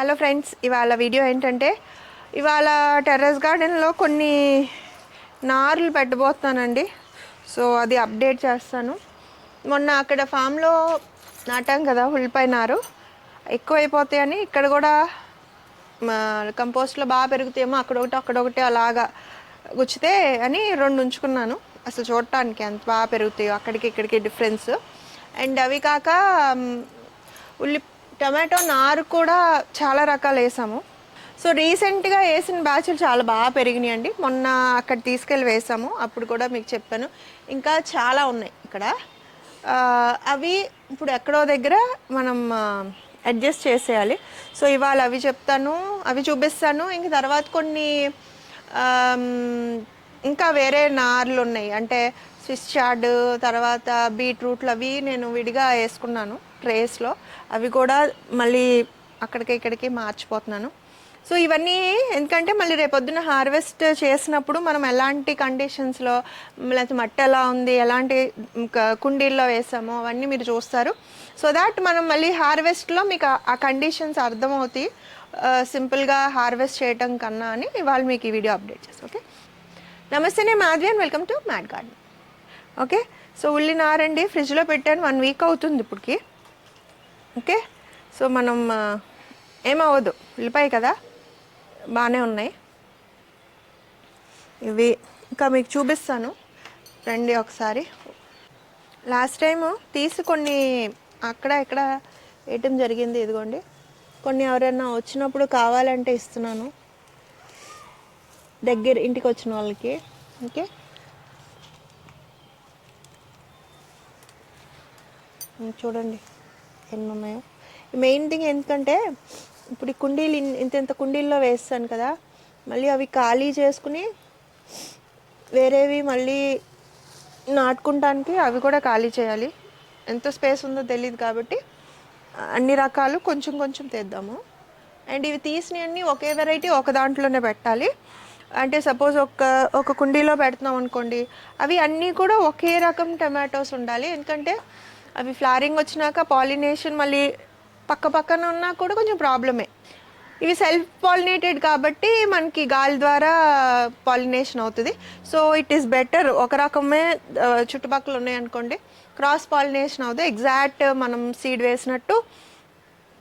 Hello friends ఇవాళ video ఏంటంటే ఇవాళ టెర్రస్ గార్డెన్లో కొన్ని నార్లు పెట్టబోతున్నానండి. సో అది అప్డేట్ చేస్తాను. మొన్న అక్కడ ఫామ్లో నాటాం కదా ఉల్లిపాయ నారు. ఎక్కువైపోతాయని ఇక్కడ కూడా మా కంపోస్ట్లో బాగా పెరుగుతాయేమో అక్కడ ఒకటి అక్కడ ఒకటి అలాగా గుచ్చితే అని రెండు ఉంచుకున్నాను. అసలు చూడటానికి ఎంత బాగా పెరుగుతాయో అక్కడికి ఇక్కడికి డిఫరెన్స్ అండ్ అవి కాక ఉల్లి టమాటో నారు కూడా చాలా రకాలు వేసాము. సో రీసెంట్గా వేసిన బ్యాచ్లు చాలా బాగా పెరిగినాయి అండి మొన్న అక్కడ తీసుకెళ్ళి వేసాము. అప్పుడు కూడా మీకు చెప్పాను. ఇంకా చాలా ఉన్నాయి ఇక్కడ. అవి ఇప్పుడు ఎక్కడో దగ్గర మనం అడ్జస్ట్ చేసేయాలి. సో ఇవాళ అవి చెప్తాను అవి చూపిస్తాను. ఇంక తర్వాత కొన్ని ఇంకా వేరే నార్లు ఉన్నాయి. అంటే స్విస్ చాడ్ తర్వాత బీట్రూట్లు అవి నేను విడిగా వేసుకున్నాను ట్రేస్లో. అవి కూడా మళ్ళీ అక్కడికి ఇక్కడికి మార్చిపోతున్నాను. సో ఇవన్నీ ఎందుకంటే మళ్ళీ రేపొద్దున హార్వెస్ట్ చేసినప్పుడు మనం ఎలాంటి కండిషన్స్లో లేకపోతే మట్టి ఎలా ఉంది ఎలాంటి కుండీల్లో వేసామో అవన్నీ మీరు చూస్తారు. సో దాట్ మనం మళ్ళీ హార్వెస్ట్లో మీకు ఆ- కండిషన్స్ అర్థమవుతాయి. సింపుల్గా హార్వెస్ట్ చేయటం కన్నా అని ఇవాళ మీకు ఈ వీడియో అప్డేట్ చేస్తాను ఓకే? నమస్తే నేను Madhavi and welcome to mad garden. Okay? So ఉల్లి నారండి ఫ్రిడ్జ్లో పెట్టాను వన్ వీక్ అవుతుంది ఇప్పటికి. ఓకే? సో మనం ఏమవ్వదు. ఉల్లిపాయ కదా? బాగానే ఉన్నాయి. ఇవి ఇంకా మీకు చూపిస్తాను. రండి ఒకసారి. లాస్ట్ టైము తీసి కొన్ని అక్కడ ఇక్కడ వేయటం జరిగింది ఇదిగోండి. కొన్ని ఎవరైనా వచ్చినప్పుడు కావాలంటే ఇస్తున్నాను. దగ్గర ఇంటికి వచ్చిన వాళ్ళకి. ఓకే? చూడండి. ఎన్ని ఉన్నాయో మెయిన్ థింగ్ ఎందుకంటే ఇప్పుడు ఈ కుండీలు ఇన్- ఇంత ఇంత కుండీల్లో వేస్తాను కదా మళ్ళీ అవి ఖాళీ చేసుకుని వేరేవి మళ్ళీ నాటుకుంటానికి అవి కూడా ఖాళీ చేయాలి. ఎంత స్పేస్ ఉందో తెలియదు కాబట్టి అన్ని రకాలు కొంచెం కొంచెం తెద్దాము. అండ్ ఇవి తీసినవన్నీ ఒకే వెరైటీ ఒక దాంట్లోనే పెట్టాలి. అంటే సపోజ్ ఒక ఒక కుండీలో పెడుతున్నాం అనుకోండి అవి అన్నీ కూడా ఒకే రకం టమాటోస్ ఉండాలి. ఎందుకంటే అవి ఫ్లారింగ్ వచ్చినాక పాలినేషన్ మళ్ళీ పక్క పక్కన ఉన్నా కూడా కొంచెం ప్రాబ్లమే. ఇవి సెల్ఫ్ పాలినేటెడ్ కాబట్టి మనకి గాలి ద్వారా పాలినేషన్ అవుతుంది. సో ఇట్ ఈస్ బెటర్ ఒక రకమే చుట్టుపక్కల చుట్టుపక్కల ఉన్నాయనుకోండి క్రాస్ పాలినేషన్ అవుతుంది. ఎగ్జాక్ట్ మనం సీడ్ వేసినట్టు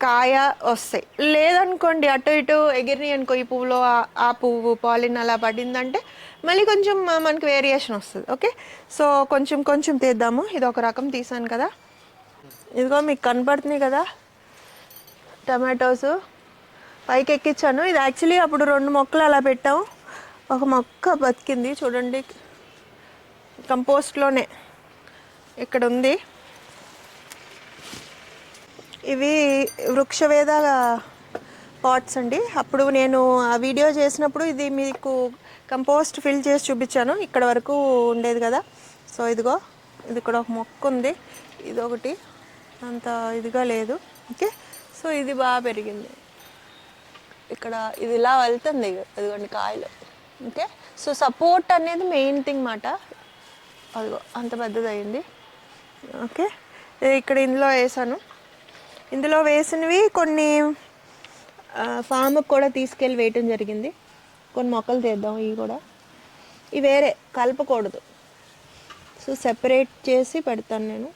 కాయ వస్తాయి. లేదనుకోండి అటు ఇటు ఎగిరినాయి అనుకో ఈ పువ్వులో ఆ- పువ్వు పాలిన్ అలా పడిందంటే మళ్ళీ కొంచెం మనకి వేరియేషన్ వస్తుంది ఓకే? సో కొంచెం కొంచెం తీద్దాము. ఇది ఒక రకం తీసాను కదా. ఇదిగో మీకు కనపడుతున్నాయి కదా టమాటోస్. పైకి ఎక్కించాను ఇది యాక్చువల్లీ అప్పుడు రెండు మొక్కలు అలా పెట్టాము. ఒక మొక్క బతికింది చూడండి. కంపోస్ట్లోనే. ఇక్కడ ఉంది. ఇవి వృక్షవేద పాట్స్ అండి. అప్పుడు నేను ఆ వీడియో చేసినప్పుడు ఇది మీకు కంపోస్ట్ ఫిల్ చేసి చూపించాను. ఇక్కడ వరకు ఉండేది కదా. సో ఇదిగో ఇది ఇక్కడ ఒక మొక్క ఉంది. ఇది ఒకటి అంత ఇదిగా లేదు. ఓకే? సో ఇది బాగా పెరిగింది. ఇక్కడ ఇది ఇలా వెళ్తుంది అదిగోండి కాయలు. ఓకే? సో సపోర్ట్ అనేది మెయిన్ థింగ్ మాట. అదిగో అంత పెద్దది అయింది ఓకే? ఇక్కడ ఇందులో వేసాను. ఇందులో వేసినవి కొన్ని ఫామ్కి కూడా తీసుకెళ్ళి వేయటం జరిగింది. కొన్ని మొక్కలు తీద్దాం ఇవి కూడా. ఇవి వేరే కలపకూడదు. సో సెపరేట్ చేసి పెడతాను నేను.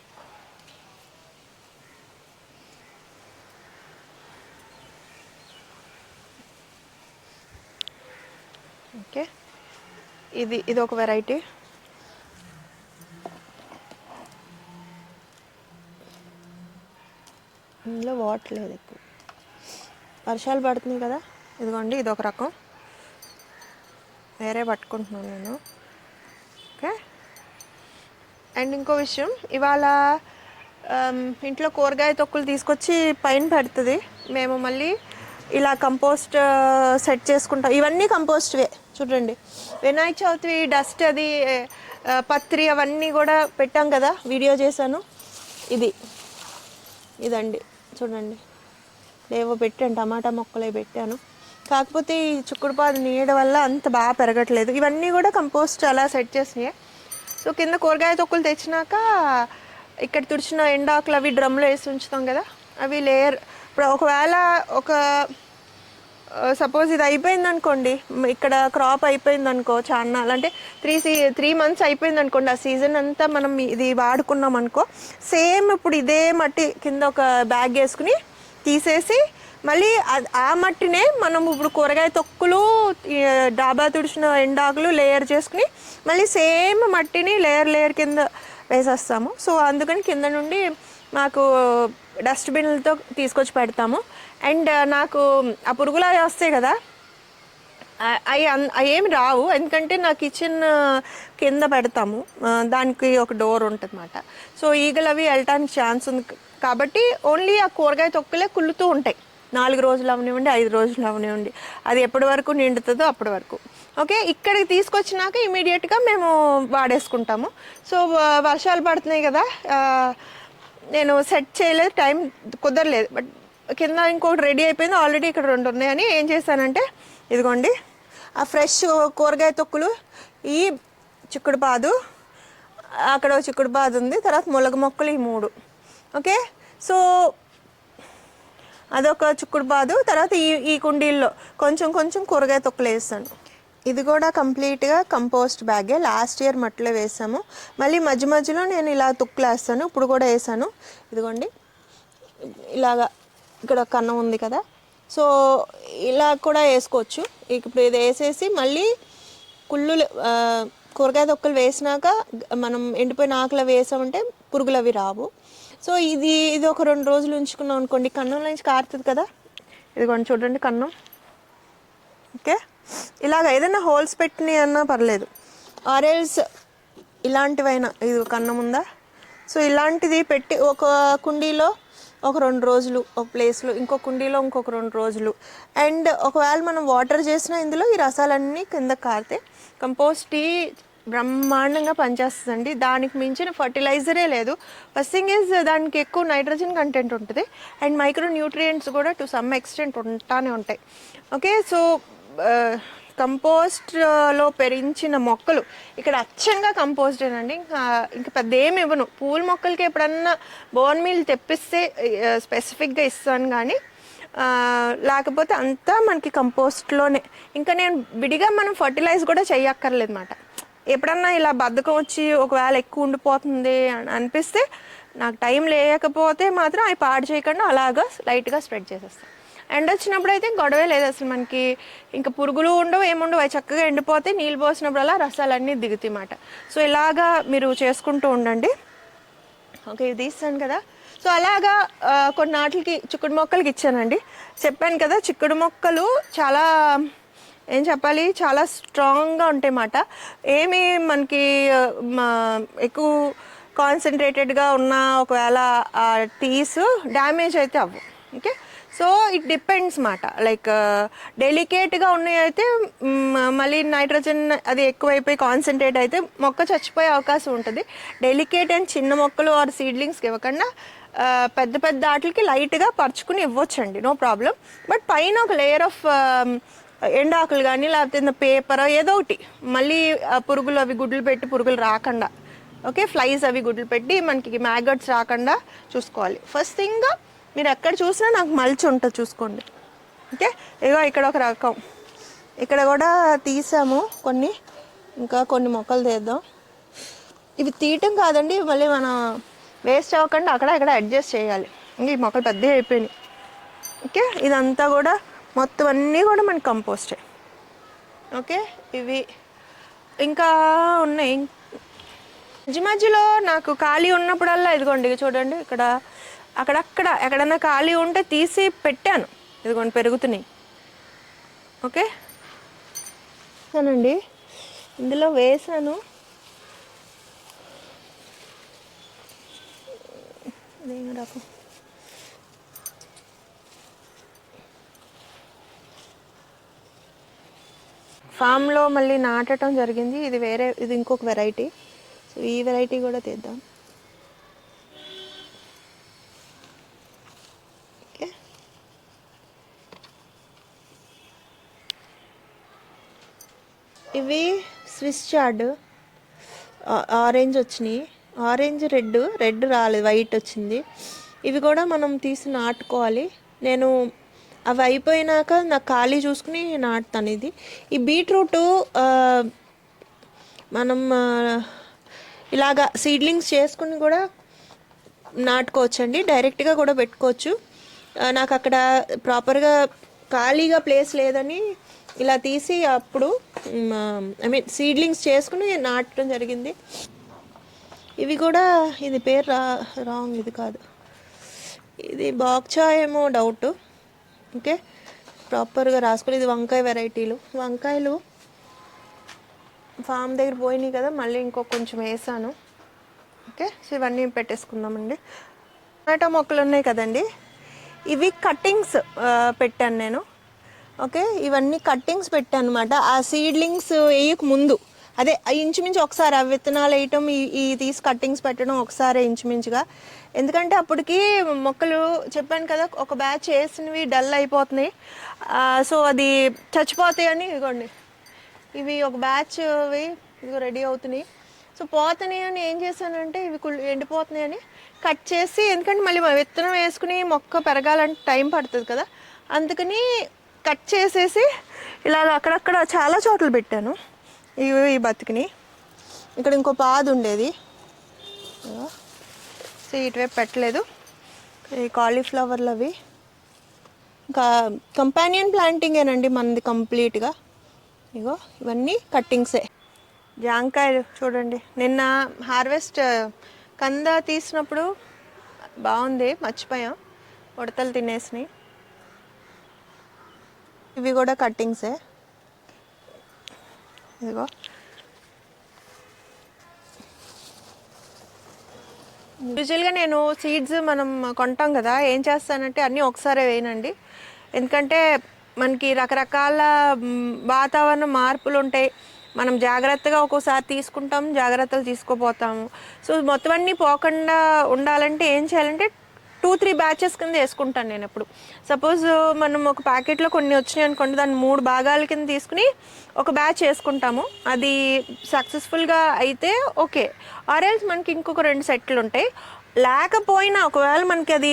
ఓకే. ఇది ఇది ఒక వెరైటీ ఇందులో వాటర్ లేదు ఎక్కువ. వర్షాలు పడుతున్నాయి కదా? ఇదిగోండి ఇది ఒక రకం. వేరే పట్టుకుంటున్నాను నేను. ఓకే? అండ్ ఇంకో విషయం ఇవాళ ఇంట్లో కూరగాయ తొక్కులు తీసుకొచ్చి పైన పెడుతుంది. మేము మళ్ళీ ఇలా కంపోస్ట్ సెట్ చేసుకుంటాం. ఇవన్నీ కంపోస్ట్వే. చూడండి. వినాయక చవితి డస్ట్ అది పత్రి అవన్నీ కూడా పెట్టాం కదా? వీడియో చేశాను. ఇది. ఇదండి. చూడండి. ఏవో పెట్టాను టమాటా మొక్కలే పెట్టాను. కాకపోతే ఈ చుక్కుడుపాదు నీడ వల్ల అంత బాగా పెరగట్లేదు. ఇవన్నీ కూడా కంపోస్ట్ అలా సెట్ చేసినాయి. సో కింద కూరగాయ తొక్కులు తెచ్చినాక ఇక్కడ తుడిచిన ఎండాకులు అవి డ్రమ్లో వేసి ఉంచుతాం కదా. అవి లేయర్ ఇప్పుడు ఒకవేళ ఒక Uh, సపోజ్ ఇది అయిపోయింది అనుకోండి ఇక్కడ క్రాప్ అయిపోయింది అనుకో చాలా అంటే త్రీ సీ త్రీ మంత్స్ అయిపోయింది అనుకోండి ఆ సీజన్ అంతా మనం ఇది వాడుకున్నాం అనుకో సేమ్ ఇప్పుడు ఇదే మట్టి కింద ఒక బ్యాగ్ వేసుకుని తీసేసి మళ్ళీ ఆ మట్టినే మనం ఇప్పుడు కూరగాయ తొక్కులు డాబా తుడిచిన ఎండాకులు లేయర్ చేసుకుని మళ్ళీ సేమ్ మట్టిని లేయర్ లేయర్ కింద వేసేస్తాము. సో అందుకని కింద నుండి మాకు డస్ట్బిన్లతో తీసుకొచ్చి పెడతాము. అండ్ నాకు ఆ పురుగులు అవి వస్తాయి కదా. అవి అవి ఏమి రావు. ఎందుకంటే నా కిచెన్ కింద పెడతాము. దానికి ఒక డోర్ ఉంటుందన్నమాట. సో ఈగలు అవి వెళ్ళటానికి ఛాన్స్ ఉంది. కాబట్టి ఓన్లీ ఆ కూరగాయ తొక్కులే కుళ్ళుతూ ఉంటాయి. నాలుగు రోజులు అవనివ్వండి ఐదు రోజులు అవనివ్వండి. అది ఎప్పటి వరకు నిండుతుందో అప్పటి వరకు. ఓకే? ఇక్కడికి తీసుకొచ్చినాక ఇమీడియట్గా మేము వాడేసుకుంటాము. సో వ- వర్షాలు పడుతున్నాయి కదా. నేను సెట్ చేయలేదు టైం కుదరలేదు. బట్ కింద ఇంకోటి రెడీ అయిపోయింది ఆల్రెడీ ఇక్కడ రెండు ఉన్నాయని ఏం చేశానంటే ఇదిగోండి. ఆ ఫ్రెష్ కూరగాయ తొక్కులు ఈ చిక్కుడు పాదు అక్కడ చిక్కుడు పాదు ఉంది తర్వాత ములగ మొక్కలు ఈ మూడు. ఓకే సో అదొక చిక్కుడు పాదు తర్వాత ఈ ఈ కుండీల్లో కొంచెం కొంచెం కూరగాయ తొక్కలు వేస్తాను. ఇది కూడా కంప్లీట్గా కంపోస్ట్ బ్యాగే లాస్ట్ ఇయర్ మట్టిలో వేసాము. మళ్ళీ మధ్య మధ్యలో నేను ఇలా తుక్కులు వేస్తాను ఇప్పుడు కూడా వేసాను. ఇదిగోండి. ఇలాగా ఇక్కడ కన్నం ఉంది కదా. సో ఇలా కూడా వేసుకోవచ్చు. ఇప్పుడు ఇది వేసేసి మళ్ళీ కుళ్ళు కూరగాయ తొక్కలు వేసినాక మనం ఎండిపోయిన ఆకులు వేసామంటే పురుగులు అవి రావు. సో ఇది ఇది ఒక రెండు రోజులు ఉంచుకున్నాం అనుకోండి. కన్నంలో నుంచి కారుతుంది కదా. ఇదిగోండి చూడండి కన్నం. ఓకే ఇలాగ ఏదైనా హోల్స్ పెట్టినవి అన్నా పర్లేదు. ఆరెల్స్ ఇలాంటివైనా ఇది ఒక అన్నం ఉందా? సో ఇలాంటిది పెట్టి ఒక కుండీలో ఒక రెండు రోజులు ఒక ప్లేస్లో ఇంకో కుండీలో ఇంకొక రెండు రోజులు. అండ్ ఒకవేళ మనం వాటర్ చేసినా ఇందులో ఈ రసాలన్నీ కింద కారితే కంపోస్ట్ టీ బ్రహ్మాండంగా పనిచేస్తుందండి. దానికి మించిన ఫర్టిలైజరే లేదు. ఫస్ట్ థింగ్ ఈజ్ దానికి ఎక్కువ నైట్రోజన్ కంటెంట్ ఉంటుంది. అండ్ మైక్రో న్యూట్రియంట్స్ కూడా టు సమ్ ఎక్స్టెంట్ ఉంటానే ఉంటాయి. ఓకే సో కంపోస్ట్లో పెరించిన మొక్కలు ఇక్కడ అచ్చంగా కంపోస్టేనండి ఇంకా ఇంకా పెద్ద ఏమి ఇవ్వను. పూల మొక్కలకి ఎప్పుడన్నా బోన్ మీల్ తెప్పిస్తే స్పెసిఫిక్గా ఇస్తాను కానీ లేకపోతే అంతా మనకి కంపోస్ట్లోనే. ఇంకా నేను విడిగా మనం ఫర్టిలైజ్ కూడా చేయక్కర్లేదు అనమాట ఎప్పుడన్నా ఇలా బద్ధకం వచ్చి ఒకవేళ ఎక్కువ ఉండిపోతుంది అని అనిపిస్తే నాకు టైం లేకపోతే మాత్రం అవి పాడు చేయకుండా అలాగా లైట్గా స్ప్రెడ్ చేసేస్తాను. ఎండ వచ్చినప్పుడు అయితే గొడవే లేదు అసలు మనకి. ఇంకా పురుగులు ఉండవు ఏముండవు. అవి చక్కగా ఎండిపోతే నీళ్ళు పోసినప్పుడల్లా రసాలన్నీ దిగుతాయి అన్నమాట. సో ఇలాగా మీరు చేసుకుంటూ ఉండండి. ఓకే ఇది తీస్తాను కదా. సో అలాగా కొన్ని నాటికి చిక్కుడు మొక్కలకి ఇచ్చానండి. చెప్పాను కదా చిక్కుడు మొక్కలు చాలా ఏం చెప్పాలి చాలా స్ట్రాంగ్గా ఉంటాయి అన్నమాట ఏమి మనకి మా- ఎక్కువ కాన్సన్ట్రేటెడ్గా ఉన్న ఒకవేళ ఆ టీస్ డ్యామేజ్ అయితే అవ్వు. ఓకే? సో ఇట్ డిపెండ్స్ మాట. లైక్ డెలికేట్గా ఉన్నాయి అయితే మళ్ళీ నైట్రోజన్ అది ఎక్కువైపోయి కాన్సన్ట్రేట్ అయితే మొక్క చచ్చిపోయే అవకాశం ఉంటుంది. డెలికేట్ అండ్ చిన్న మొక్కలు ఆర్ సీడ్లింగ్స్కి ఇవ్వకుండా uh, పెద్ద పెద్ద వాటికి లైట్గా పరుచుకుని ఇవ్వచ్చండి. నో ప్రాబ్లం బట్ పైన ఒక లేయర్ ఆఫ్ um, ఎండాకులు కానీ లేకపోతే పేపర్ ఏదో ఒకటి. మళ్ళీ పురుగులు అవి గుడ్లు పెట్టి పురుగులు రాకుండా. ఓకే ఫ్లైస్ అవి గుడ్లు పెట్టి మనకి మ్యాగట్స్ రాకుండా చూసుకోవాలి. ఫస్ట్ థింగ్ మీరు ఎక్కడ చూసినా నాకు మలిచి ఉంటుంది చూసుకోండి. ఓకే? ఇగో ఇక్కడ ఒక రకం. ఇక్కడ కూడా తీసాము కొన్ని. ఇంకా కొన్ని మొక్కలు తీద్దాం. ఇవి తీయటం కాదండి మళ్ళీ మనం వేస్ట్ అవ్వకుండా అక్కడ ఇక్కడ అడ్జస్ట్ చేయాలి. ఇంకా ఈ మొక్కలు పెద్దవి అయిపోయినాయి. ఓకే? ఇదంతా కూడా మొత్తం అన్నీ కూడా మనకి కంపోస్టే. ఓకే? ఇవి ఇంకా ఉన్నాయి. మధ్య మధ్యలో నాకు ఖాళీ ఉన్నప్పుడల్లా ఇదిగోండి చూడండి. ఇక్కడ అక్కడక్కడ ఎక్కడన్నా ఖాళీ ఉంటే తీసి పెట్టాను. ఇదిగోండి పెరుగుతున్నాయి. ఓకే? అండి ఇందులో వేసాను. రాకు? ఫామ్లో మళ్ళీ నాటడం జరిగింది. ఇది వేరే ఇది ఇంకొక వెరైటీ సో ఈ వెరైటీ కూడా తీద్దాం. ఇవి స్విస్ చార్డ్ ఆరెంజ్ వచ్చినాయి. ఆరెంజ్ రెడ్ రెడ్ రాలేదు వైట్ వచ్చింది. ఇవి కూడా మనం తీసి నాటుకోవాలి. నేను అవి అయిపోయినాక నాకు ఖాళీ చూసుకుని నాటుతాను ఇది. ఈ బీట్రూట్ మనం ఇలాగా సీడ్లింగ్స్ చేసుకుని కూడా నాటుకోవచ్చండి. డైరెక్ట్గా కూడా పెట్టుకోవచ్చు. నాకు అక్కడ ప్రాపర్గా ఖాళీగా ప్లేస్ లేదని ఇలా తీసి అప్పుడు ఐ మీన్ సీడ్లింగ్స్ చేసుకుని నాటడం జరిగింది. ఇవి కూడా ఇది పేరు రా రాంగ్ ఇది కాదు. ఇది బాక్చా ఏమో డౌట్ ఓకే ప్రాపర్గా రాసుకుని ఇది వంకాయ వెరైటీలు వంకాయలు ఫామ్ దగ్గర పోయినాయి కదా మళ్ళీ ఇంకో కొంచెం వేసాను ఓకే సో ఇవన్నీ పెట్టేసుకుందామండి. టమాటో మొక్కలు ఉన్నాయి కదండి? ఇవి కట్టింగ్స్ పెట్టాను నేను. ఓకే? ఇవన్నీ కట్టింగ్స్ పెట్టాను అనమాట ఆ సీడ్లింగ్స్ వేయక ముందు. అదే ఇంచుమించు ఒకసారి ఆ విత్తనాలు వేయటం ఈ తీసి కట్టింగ్స్ పెట్టడం ఒకసారి ఇంచుమించుగా. ఎందుకంటే అప్పటికి మొక్కలు చెప్పాను కదా ఒక బ్యాచ్ వేసినవి డల్ అయిపోతున్నాయి. సో అది చచ్చిపోతాయని ఇదిగోండి. ఇవి ఒక బ్యాచ్ ఇవి ఇదిగో రెడీ అవుతున్నాయి. సో పోతున్నాయి అని ఏం చేశానంటే ఇవి కుళ్ళు ఎండిపోతున్నాయి అని కట్ చేసి ఎందుకంటే మళ్ళీ విత్తనం వేసుకుని మొక్క పెరగాలంటే టైం పడుతుంది కదా. అందుకని కట్ చేసేసి ఇలాగ అక్కడక్కడ చాలా చోట్ల పెట్టాను. ఇవి ఈ బతికిని. ఇక్కడ ఇంకో పాదు ఉండేది. సో ఇటువైపు పెట్టలేదు. ఈ కాలీఫ్లవర్లు అవి. ఇంకా కంపానియన్ ప్లాంటింగేనండి మనది కంప్లీట్గా. ఇగో ఇవన్నీ కట్టింగ్సే. జాంకాయలు చూడండి. నిన్న హార్వెస్ట్ కంద తీసినప్పుడు బాగుంది మర్చిపోయాం. ఉడతలు తినేసినాయి. ఇవి కూడా కట్టింగ్సే. ఇదిగో. యూజువల్గా నేను సీడ్స్ మనం కొంటాం కదా ఏం చేస్తానంటే అన్నీ ఒకసారి వేయనండి. ఎందుకంటే మనకి రకరకాల వాతావరణ మార్పులు ఉంటాయి మనం జాగ్రత్తగా ఒక్కోసారి తీసుకుంటాం జాగ్రత్తలు తీసుకోపోతాము. సో మొత్తం అన్నీ పోకుండా ఉండాలంటే ఏం చేయాలంటే టూ త్రీ బ్యాచెస్ కింద వేసుకుంటాను నేను ఎప్పుడు. సపోజ్ మనం ఒక ప్యాకెట్లో కొన్ని వచ్చినాయి అనుకోండి దాన్ని మూడు భాగాల కింద తీసుకుని ఒక బ్యాచ్ వేసుకుంటాము. అది సక్సెస్ఫుల్గా అయితే ఓకే. ఆర్ఎల్స్ మనకి ఇంకొక రెండు సెట్లు ఉంటాయి. లేకపోయినా ఒకవేళ మనకి అది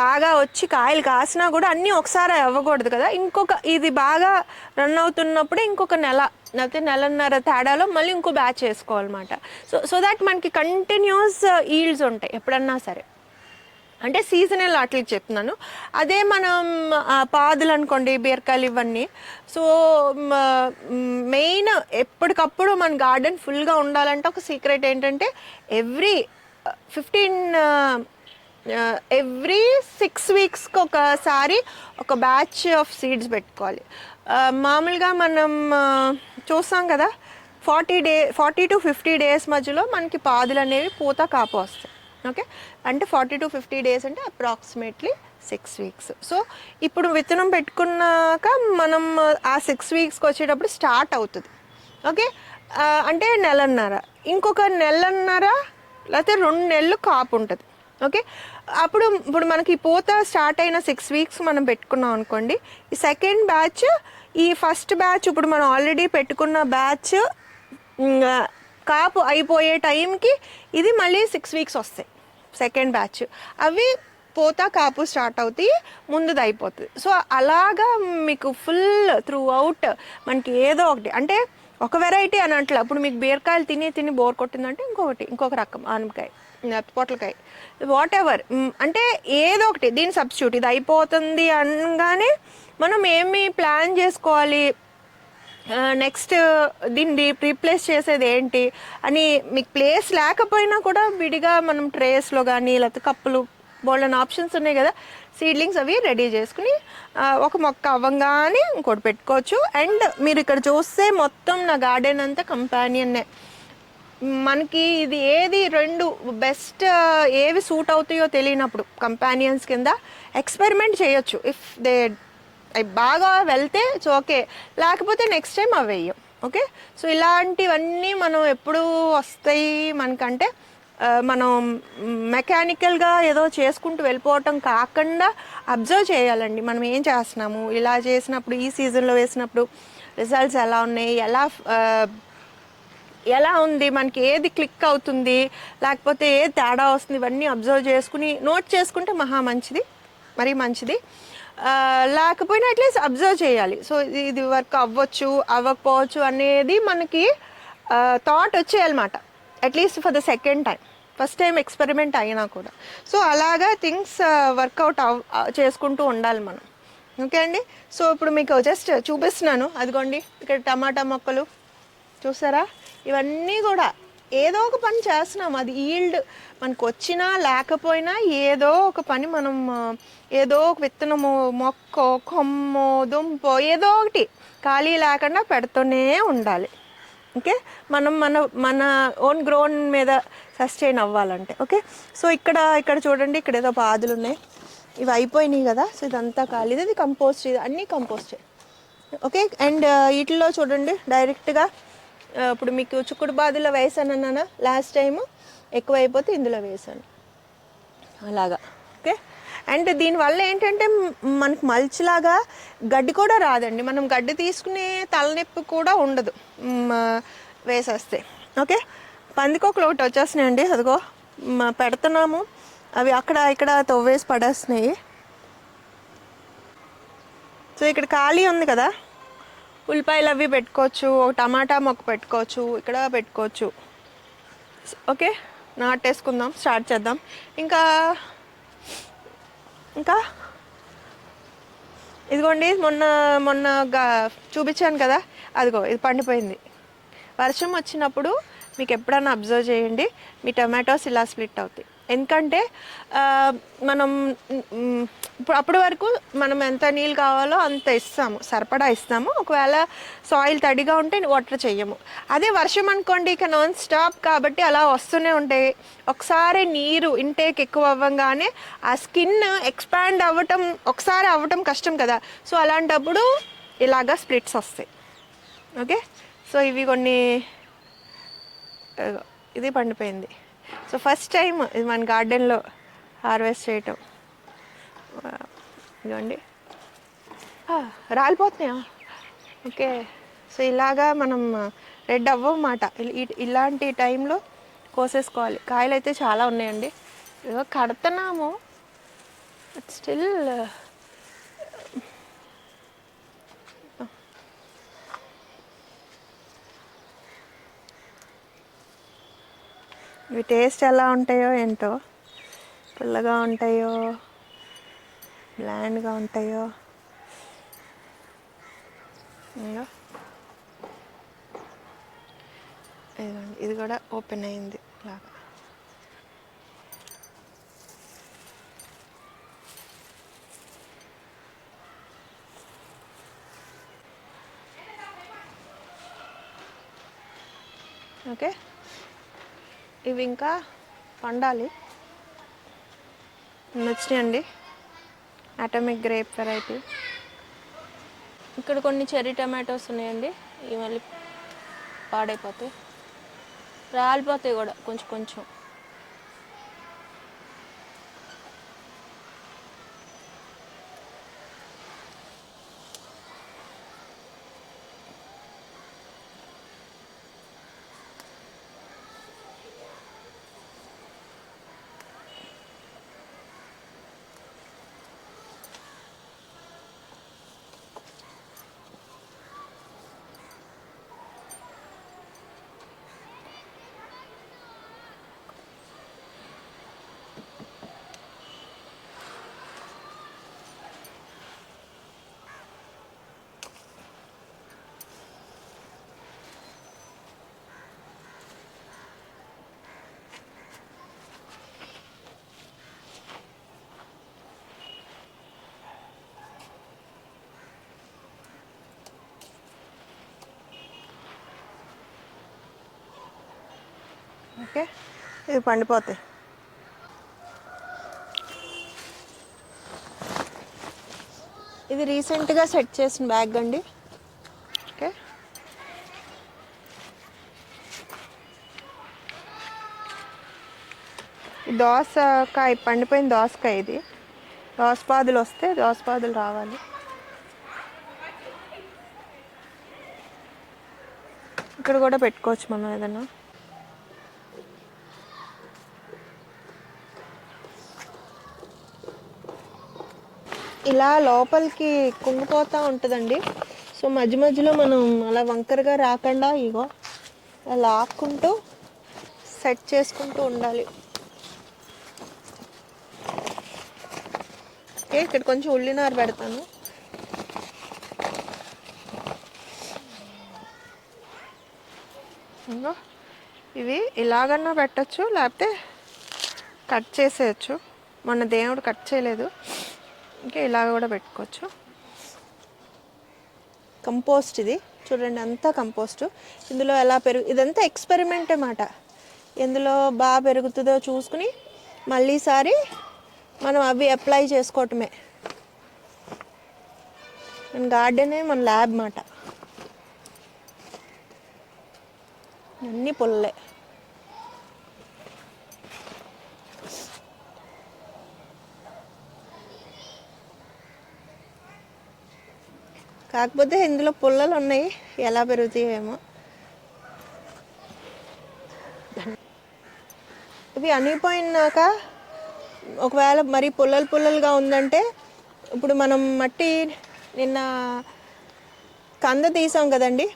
బాగా వచ్చి కాయలు కాసినా కూడా అన్నీ ఒకసారి అవ్వకూడదు కదా. ఇంకొక ఇది బాగా రన్ అవుతున్నప్పుడే ఇంకొక నెల లేకపోతే నెలన్నర తేడాలో మళ్ళీ ఇంకో బ్యాచ్ వేసుకోవాలన్నమాట. సో సో దాట్ మనకి కంటిన్యూస్ ఈల్డ్స్ uh, ఉంటాయి ఎప్పుడన్నా సరే. అంటే సీజనల్ వాటికి చెప్తున్నాను. అదే మనం పాదులు అనుకోండి బీరకాయలు ఇవన్నీ. సో మెయిన్ ఎప్పటికప్పుడు మన గార్డెన్ ఫుల్గా ఉండాలంటే ఒక సీక్రెట్ ఏంటంటే ఎవ్రీ ఫిఫ్టీన్ ఎవ్రీ సిక్స్ వీక్స్కి ఒకసారి ఒక బ్యాచ్ ఆఫ్ సీడ్స్ పెట్టుకోవాలి. మామూలుగా మనం చూస్తాం కదా forty day forty to fifty days మధ్యలో మనకి పాదులు అనేవి పూత కాపు వస్తాయి. ఓకే? అంటే ఫార్టీ టు ఫిఫ్టీ డేస్ అంటే అప్రాక్సిమేట్లీ సిక్స్ వీక్స్. సో ఇప్పుడు విత్తనం పెట్టుకున్నాక మనం ఆ సిక్స్ వీక్స్కి వచ్చేటప్పుడు స్టార్ట్ అవుతుంది. ఓకే? అంటే నెలన్నర. ఇంకొక నెలన్నర లేకపోతే రెండు నెలలు కాపు ఉంటుంది. ఓకే? అప్పుడు ఇప్పుడు మనకి ఈ పూత స్టార్ట్ అయిన సిక్స్ వీక్స్ మనం పెట్టుకున్నాం అనుకోండి ఈ సెకండ్ బ్యాచ్ ఈ ఫస్ట్ బ్యాచ్ ఇప్పుడు మనం ఆల్రెడీ పెట్టుకున్న బ్యాచ్ కాపు అయిపోయే టైంకి ఇది మళ్ళీ సిక్స్ వీక్స్ వస్తాయి. సెకండ్ బ్యాచ్ అవి పోతా కాపు స్టార్ట్ అవుతాయి ముందుది అయిపోతుంది. సో అలాగా మీకు ఫుల్ త్రూ అవుట్ మనకి ఏదో ఒకటి. అంటే ఒక వెరైటీ అని అప్పుడు మీకు బీరకాయలు తిని తిని బోర్ కొట్టిందంటే ఇంకొకటి ఇంకొక రకం ఆనపకాయ పొట్లకాయ. వాట్ ఎవర్ అంటే ఏదో ఒకటి. దీని సబ్స్టిట్యూట్ ఇది అయిపోతుంది అనగానే మనం ఏమి ప్లాన్ చేసుకోవాలి? నెక్స్ట్ దీన్ని రీప్లేస్ చేసేది ఏంటి? అని మీకు ప్లేస్ లేకపోయినా కూడా విడిగా మనం ట్రేస్లో కానీ లేకపోతే కప్పులు బోల్డన్ ఆప్షన్స్ ఉన్నాయి కదా సీడ్లింగ్స్ అవి రెడీ చేసుకుని ఒక మొక్క అవ్వంగానే ఇంకోటి పెట్టుకోవచ్చు. అండ్ మీరు ఇక్కడ చూస్తే మొత్తం నా గార్డెన్ అంతా కంపానియన్నే మనకి ఇది ఏది రెండు బెస్ట్ ఏవి సూట్ అవుతాయో తెలియనప్పుడు కంపానియన్స్ కింద ఎక్స్పెరిమెంట్ చేయొచ్చు. ఇఫ్ దే బాగా వెళ్తే ఇట్స్ ఓకే. లేకపోతే నెక్స్ట్ టైం అవి వేయం ఓకే? సో ఇలాంటివన్నీ మనం ఎప్పుడు వస్తాయి మనకంటే మనం మెకానికల్గా ఏదో చేసుకుంటూ వెళ్ళిపోవటం కాకుండా అబ్జర్వ్ చేయాలండి. మనం ఏం చేస్తున్నాము? ఇలా చేసినప్పుడు ఈ సీజన్లో వేసినప్పుడు రిజల్ట్స్ ఎలా ఉన్నాయి? ఎలా ఎలా ఉంది? మనకి ఏది క్లిక్ అవుతుంది? లేకపోతే ఏ తేడా వస్తుంది? ఇవన్నీ అబ్జర్వ్ చేసుకుని నోట్ చేసుకుంటే మహా మంచిది. మరీ మంచిది. లేకపోయినా అట్లీస్ట్ అబ్జర్వ్ చేయాలి. సో ఇది వర్క్ అవ్వచ్చు అవ్వకపోవచ్చు అనేది మనకి thought వచ్చేయాలన్నమాట. At least for the second time first time experiment అయినా కూడా. సో అలాగా థింగ్స్ వర్కౌట్ అవ్ చేసుకుంటూ ఉండాలి మనం. ఓకే అండి? సో ఇప్పుడు మీకు జస్ట్ చూపిస్తున్నాను. అదిగోండి ఇక్కడ టమాటా మొక్కలు. చూసారా? ఇవన్నీ కూడా ఏదో ఒక పని చేస్తున్నాం. అది ఈల్డ్ మనకు వచ్చినా లేకపోయినా ఏదో ఒక పని మనం ఏదో ఒక విత్తనము మొక్క కొమ్మో దుంపో ఏదో ఒకటి ఖాళీ లేకుండా పెడుతూనే ఉండాలి. ఓకే? మనం మన మన ఓన్ గ్రోన్ మీద సస్టైన్ అవ్వాలంటే. ఓకే? సో ఇక్కడ ఇక్కడ చూడండి ఇక్కడ ఏదో పాదులు ఉన్నాయి. ఇవి అయిపోయినాయి కదా? సో ఇదంతా ఖాళీ. ఇది కంపోస్ట్ ఇది అన్నీ కంపోస్ట్ ఓకే? అండ్ వీటిలో చూడండి డైరెక్ట్గా ఇప్పుడు మీకు చుక్కుడు బాదులో వేసాను అన్నానా లాస్ట్ టైము ఎక్కువ అయిపోతే ఇందులో వేసాను. అలాగా. ఓకే? అండ్ దీనివల్ల ఏంటంటే మనకు మల్చిలాగా గడ్డి కూడా రాదండి. మనం గడ్డి తీసుకునే తలనొప్పి కూడా ఉండదు. వేసేస్తే. ఓకే? పందికొకలు ఒకటి వచ్చేస్తున్నాయండి. అదిగో మ, పెడుతున్నాము. అవి అక్కడ ఇక్కడ తవ్వేసి పడేస్తున్నాయి. సో ఇక్కడ ఖాళీ ఉంది కదా? ఉల్లిపాయలు అవి పెట్టుకోవచ్చు టమాటా మొక్క పెట్టుకోవచ్చు ఇక్కడ పెట్టుకోవచ్చు. ఓకే నాటేసుకుందాం స్టార్ట్ చేద్దాం. ఇంకా ఇంకా? ఇదిగోండి మొన్న మొన్న చూపించాను కదా అదిగో ఇది పండిపోయింది. వర్షం వచ్చినప్పుడు మీకు ఎప్పుడైనా అబ్జర్వ్ చేయండి మీ టమాటోస్ ఇలా స్ప్లిట్ అవుతాయి. ఎందుకంటే మనం ఇప్పుడు అప్పటి వరకు మనం ఎంత నీళ్ళు కావాలో అంత ఇస్తాము సరిపడా ఇస్తాము. ఒకవేళ సాయిల్ తడిగా ఉంటే వాటర్ చెయ్యము. అదే వర్షం అనుకోండి ఇక నాన్ స్టాప్ కాబట్టి అలా వస్తూనే ఉంటాయి. ఒకసారి నీరు ఇంటేక్ ఎక్కువ అవ్వగానే ఆ స్కిన్ ఎక్స్పాండ్ అవ్వటం ఒకసారి అవ్వటం కష్టం కదా. సో అలాంటప్పుడు ఇలాగా స్ప్లిట్స్ వస్తాయి. ఓకే? సో ఇవి కొన్ని ఇది పండిపోయింది. సో ఫస్ట్ టైం ఇది మన గార్డెన్లో హార్వెస్ట్ చేయటం. Uh, ఇదిగోండి. Ah, రాలిపోతున్నాయా? ఓకే సో ఇలాగా మనం uh, రెడ్ అవ్వమాట. ఇలాంటి టైంలో కోసేసుకోవాలి. కాయలు అయితే చాలా ఉన్నాయండి. ఇదిగో కడుతున్నాము. స్టిల్ ఇవి టేస్ట్ ఎలా ఉంటాయో ఏంటో పుల్లగా ఉంటాయో బ్లాండ్గా ఉంటాయో. ఇంకా ఇదిగోండి ఇది కూడా ఓపెన్ అయింది లాగా ఓకే? ఇవి ఇంకా పండాలి. నచ్చినాయండి. అటామిక్ గ్రేప్ వెరైటీ ఇక్కడ కొన్ని చెర్రీ టమాటోస్ ఉన్నాయండి. ఇవి మళ్ళీ పాడైపోతాయి. రాలిపోతాయి కూడా కొంచెం కొంచెం. ఓకే? ఇవి పండిపోతాయి. ఇది రీసెంట్గా సెట్ చేసిన బ్యాగ్ అండి. ఓకే? దోసకాయ పండిపోయిన దోసకాయ ఇది. దోసపాదులు వస్తే దోసపాదులు రావాలి. ఇక్కడ కూడా పెట్టుకోవచ్చు మనం ఏదైనా. ఇలా లోపలికి కుంగిపోతూ ఉంటుందండి. సో మధ్య మధ్యలో మనం అలా వంకరగా రాకుండా ఇగో అలా ఆక్కుంటూ సెట్ చేసుకుంటూ ఉండాలి. ఓకే ఇక్కడ కొంచెం ఉల్లినారు పెడతాను. ఇవి ఇలాగన్నా పెట్టచ్చు లేకపోతే కట్ చేసేయచ్చు. మొన్న దేవుడు కట్ చేయలేదు. ఇంకా ఇలాగ కూడా పెట్టుకోవచ్చు. కంపోస్ట్ ఇది. చూడండి అంతా కంపోస్ట్. ఇందులో ఎలా పెరుగు ఇదంతా ఎక్స్పెరిమెంట్ అన్నమాట. ఎందులో బాగా పెరుగుతుందో చూసుకుని మళ్ళీసారి మనం అవి అప్లై చేసుకోవటమే. గార్డెనే మన ల్యాబ్ మాట అన్నీ పుల్లలే కాకపోతే ఇందులో పుల్లలు ఉన్నాయి. ఎలా పెరుగుతాయో ఏమో. ఇవి అనిగిపోయినాక ఒకవేళ మరి పుల్లలు పుల్లలుగా ఉందంటే ఇప్పుడు మనం మట్టి నిన్న కంద తీసాం కదండి.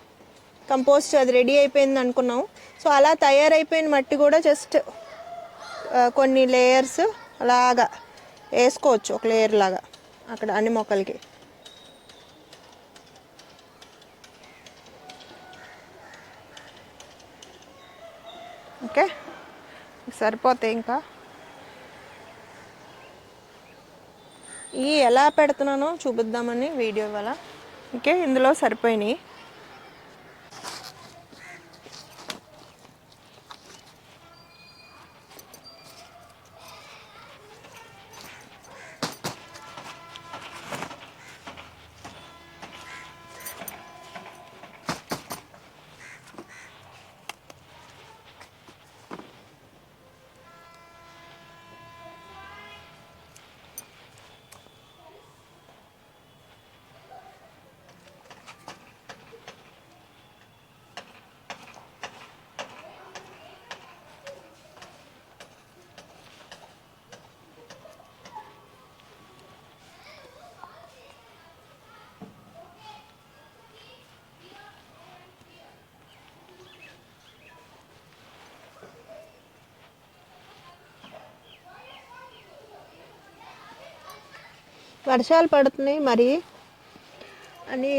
కంపోస్ట్ అది రెడీ అయిపోయింది అనుకున్నాం సో అలా తయారైపోయిన మట్టి కూడా జస్ట్ కొన్ని లేయర్స్ అలాగా వేసుకోవచ్చు. ఒక లేయర్ లాగా అక్కడ అన్ని మొక్కలకి. ఓకే? సరిపోతాయి ఇంకా? ఈ ఎలా పెడుతున్నానో చూపిద్దామని వీడియో ఇవాళ ఓకే ఇందులో సరిపోయినాయి. వర్షాలు పడుతున్నాయి మరి. అని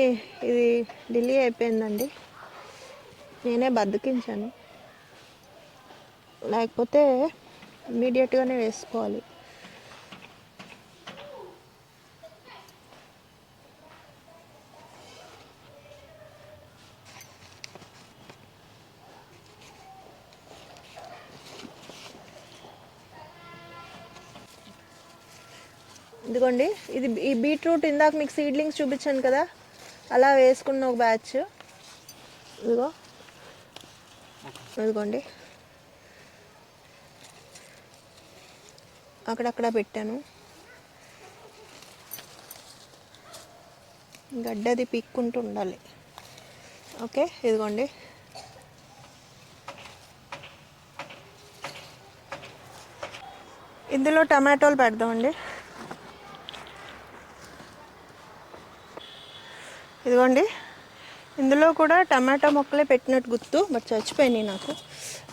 ఇది ఢిల్లీ అయిపోయిందండి. నేనే బద్దకించాను లేకపోతే ఇమీడియట్గానే వేసుకోవాలి. ఇది ఈ బీట్రూట్ ఇందాక మీకు సీడ్లింగ్స్ చూపించాను కదా అలా వేసుకున్న ఒక బ్యాచ్. ఇదిగో. ఇదిగోండి. అక్కడక్కడ పెట్టాను. గడ్డది పీక్కుంటూ ఉండాలి. ఓకే ఇదిగోండి. ఇందులో టమాటోలు పెడదామండి. ఇదిగోండి. ఇందులో కూడా టమాటా మొక్కలే పెట్టినట్టు గుర్తు బట్ చచ్చిపోయినాయి నాకు.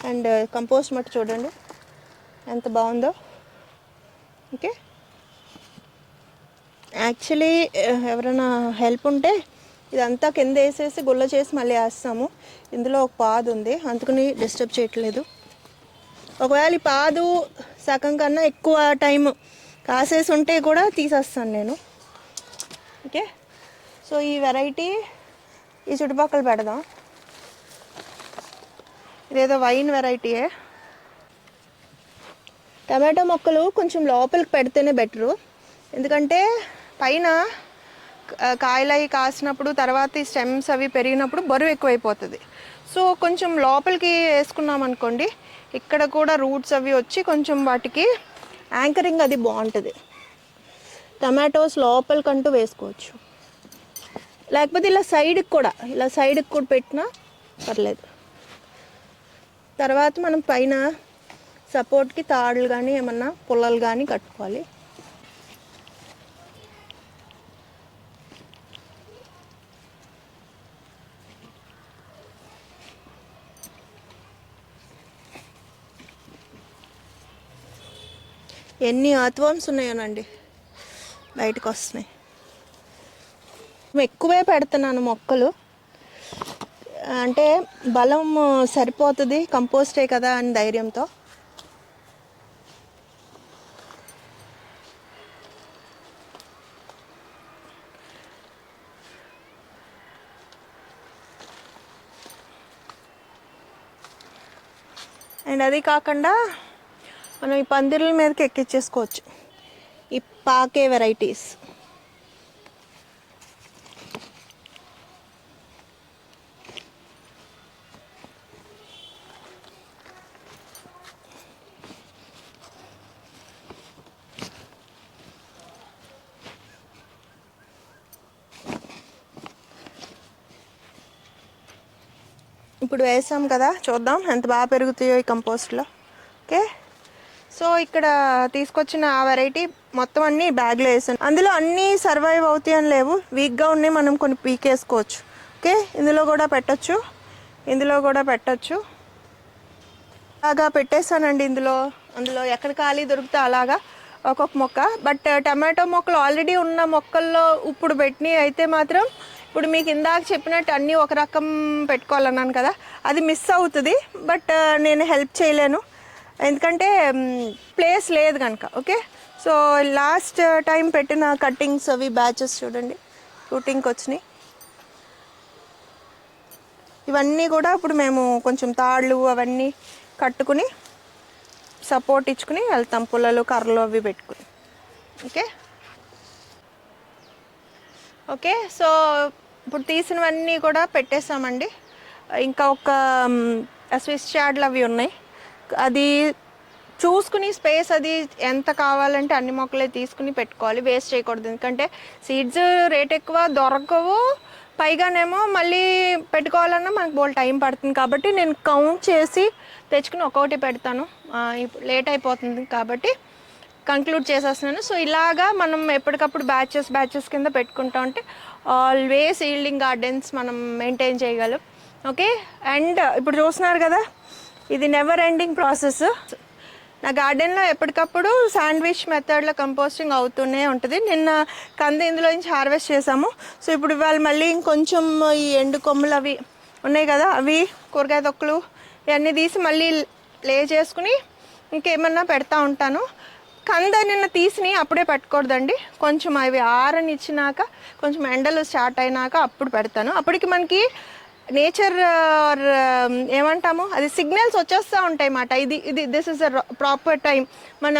అండ్ uh, కంపోస్ట్ మట్టి చూడండి. ఎంత బాగుందో. ఓకే. యాక్చువల్లీ uh, ఎవరైనా హెల్ప్ ఉంటే ఇదంతా కింద వేసేసి గుల్ల చేసి మళ్ళీ వేస్తాము. ఇందులో ఒక పాదు ఉంది. అందుకని డిస్టర్బ్ చేయట్లేదు. ఒకవేళ ఈ పాదు సగం కన్నా ఎక్కువ టైం కాసేసి ఉంటే కూడా తీసేస్తాను నేను. ఓకే. సో ఈ వెరైటీ ఈ చుట్టుపక్కల పెడదాం. ఇదేదో వైన్ వెరైటీయే టమాటో మొక్కలు కొంచెం లోపలికి పెడితేనే బెటరు. ఎందుకంటే పైన కాయలు అవి కాసినప్పుడు తర్వాత ఈ స్టెమ్స్ అవి పెరిగినప్పుడు బరువు ఎక్కువైపోతుంది. సో కొంచెం లోపలికి వేసుకున్నాం అనుకోండి ఇక్కడ కూడా రూట్స్ అవి వచ్చి కొంచెం వాటికి యాంకరింగ్ అది బాగుంటుంది. టమాటోస్ లోపలికంటూ వేసుకోవచ్చు. లేకపోతే ఇలా సైడ్కి కూడా ఇలా సైడ్కి కూడా పెట్టినా పర్లేదు. తర్వాత మనం పైన సపోర్ట్కి తాడులు కానీ ఏమన్నా పుల్లలు కానీ కట్టుకోవాలి. ఎన్ని ఆత్వామ్స్ ఉన్నాయోనండి? బయటకు వస్తున్నాయి. ఎక్కువే పెడుతున్నాను మొక్కలు. అంటే బలం సరిపోతుంది కంపోస్టే కదా అని ధైర్యంతో. అండ్ అది కాకుండా మనం ఈ పందిర్ల మీదకి ఎక్కించేసుకోవచ్చు ఈ పాకే వెరైటీస్. ఇప్పుడు వేసాం కదా చూద్దాం ఎంత బాగా పెరుగుతాయో ఈ కంపోస్ట్లో. ఓకే? సో ఇక్కడ తీసుకొచ్చిన ఆ వెరైటీ మొత్తం అన్ని బ్యాగ్లో వేసాను. అందులో అన్నీ సర్వైవ్ అవుతాయని లేవు. వీక్గా ఉన్నాయి మనం కొన్ని పీకేసుకోవచ్చు. ఓకే? ఇందులో కూడా పెట్టచ్చు. ఇందులో కూడా పెట్టచ్చు. అలాగా పెట్టేశానండి ఇందులో. అందులో ఎక్కడ ఖాళీ దొరికితే అలాగా ఒక్కొక్క మొక్క. బట్ టమాటో మొక్కలు ఆల్రెడీ ఉన్న మొక్కల్లో ఇప్పుడు పెట్టినవి అయితే మాత్రం ఇప్పుడు మీకు ఇందాక చెప్పినట్టు అన్నీ ఒక రకం పెట్టుకోవాలన్నాను కదా అది మిస్ అవుతుంది బట్ uh, నేను హెల్ప్ చేయలేను. ఎందుకంటే um, ప్లేస్ లేదు కనుక ఓకే సో లాస్ట్ టైం పెట్టిన కట్టింగ్స్ అవి బ్యాచెస్ చూడండి షూటింగ్కి వచ్చినాయి ఇవన్నీ కూడా ఇప్పుడు మేము కొంచెం తాళ్ళు అవన్నీ కట్టుకుని సపోర్ట్ ఇచ్చుకుని వెళ్తాం పుల్లలు కర్రలు అవి పెట్టుకుని ఓకే ఓకే సో ఇప్పుడు తీసినవన్నీ కూడా పెట్టేసామండి. ఇంకా ఒక స్విస్ చార్డ్లు అవి ఉన్నాయి. అది చూసుకుని స్పేస్ అది ఎంత కావాలంటే అన్ని మొక్కలే తీసుకుని పెట్టుకోవాలి వేస్ట్ చేయకూడదు. ఎందుకంటే సీడ్స్ రేట్ ఎక్కువ దొరకవు. పైగానేమో మళ్ళీ పెట్టుకోవాలన్నా మనకు బోల్ టైం పడుతుంది. కాబట్టి నేను కౌంట్ చేసి తెచ్చుకుని ఒక్కొక్కటి పెడతాను. లేట్ అయిపోతుంది కాబట్టి కంక్లూడ్ చేసేస్తున్నాను. సో ఇలాగా మనం ఎప్పటికప్పుడు బ్యాచెస్ బ్యాచెస్ కింద పెట్టుకుంటా ఉంటే ఆల్వేస్ ఈల్డింగ్ గార్డెన్స్ మనం మెయింటైన్ చేయగలం. ఓకే అండ్ uh, ఇప్పుడు చూస్తున్నారు కదా ఇది నెవర్ ఎండింగ్ ప్రాసెస్ నా గార్డెన్లో ఎప్పటికప్పుడు శాండ్విచ్ మెథడ్లో కంపోస్టింగ్ అవుతూనే ఉంటుంది. నిన్న కంది ఇందులో నుంచి హార్వెస్ట్ చేసాము. సో ఇప్పుడు ఇవాళ మళ్ళీ ఇంకొంచెం ఈ ఎండు కొమ్ములు అవి ఉన్నాయి కదా అవి కూరగాయ తొక్కలు ఇవన్నీ తీసి మళ్ళీ లే చేసుకుని ఇంకేమన్నా పెడతా ఉంటాను. కంద నిన్న తీసిని అప్పుడే పెట్టకూడదండి. కొంచెం అవి ఆరనిచ్చినాక కొంచెం ఎండలు స్టార్ట్ అయినాక అప్పుడు పెడతాను. అప్పటికి మనకి నేచర్ ఆర్ ఏమంటాము? అది సిగ్నల్స్ వచ్చేస్తూ ఉంటాయి అన్నమాట. ఇది ఇది this is a proper time మన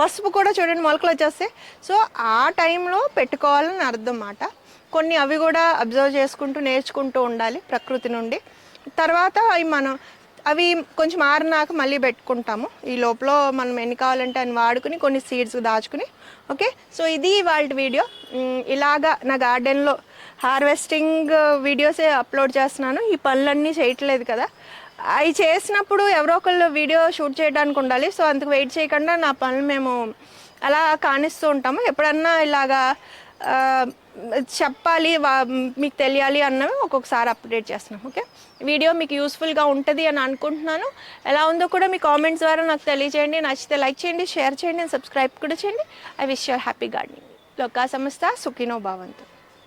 పసుపు కూడా చూడండి మొలకలు వచ్చేస్తాయి. సో ఆ టైంలో పెట్టుకోవాలని అర్థం మాట కొన్ని అవి కూడా అబ్జర్వ్ చేసుకుంటూ నేర్చుకుంటూ ఉండాలి ప్రకృతి నుండి. తర్వాత అవి మనం అవి కొంచెం ఆరినాక మళ్ళీ పెట్టుకుంటాము. ఈ లోపల మనం ఎన్ని కావాలంటే అని వాడుకుని కొన్ని సీడ్స్ దాచుకుని ఓకే? సో ఇది వాళ్ళ వీడియో. ఇలాగా నా గార్డెన్లో హార్వెస్టింగ్ వీడియోసే అప్లోడ్ చేస్తున్నాను. ఈ పనులన్నీ చేయట్లేదు కదా. అవి చేసినప్పుడు ఎవరో ఒకళ్ళు వీడియో షూట్ చేయడానికి ఉండాలి. సో అందుకు వెయిట్ చేయకుండా నా పనులు మేము అలా కానిస్తూ ఉంటాము. ఎప్పుడన్నా ఇలాగా చెప్పాలి వా- మీకు తెలియాలి అన్నవి ఒక్కొక్కసారి అప్డేట్ చేస్తున్నాం ఓకే? వీడియో మీకు యూస్ఫుల్గా ఉంటుంది అని అనుకుంటున్నాను. ఎలా ఉందో కూడా మీ కామెంట్స్ ద్వారా నాకు తెలియజేయండి నచ్చితే లైక్ చేయండి షేర్ చేయండి సబ్స్క్రైబ్ కూడా చేయండి. I wish your happy gardening. లోకా సంస్థ సుఖినో భావంతో.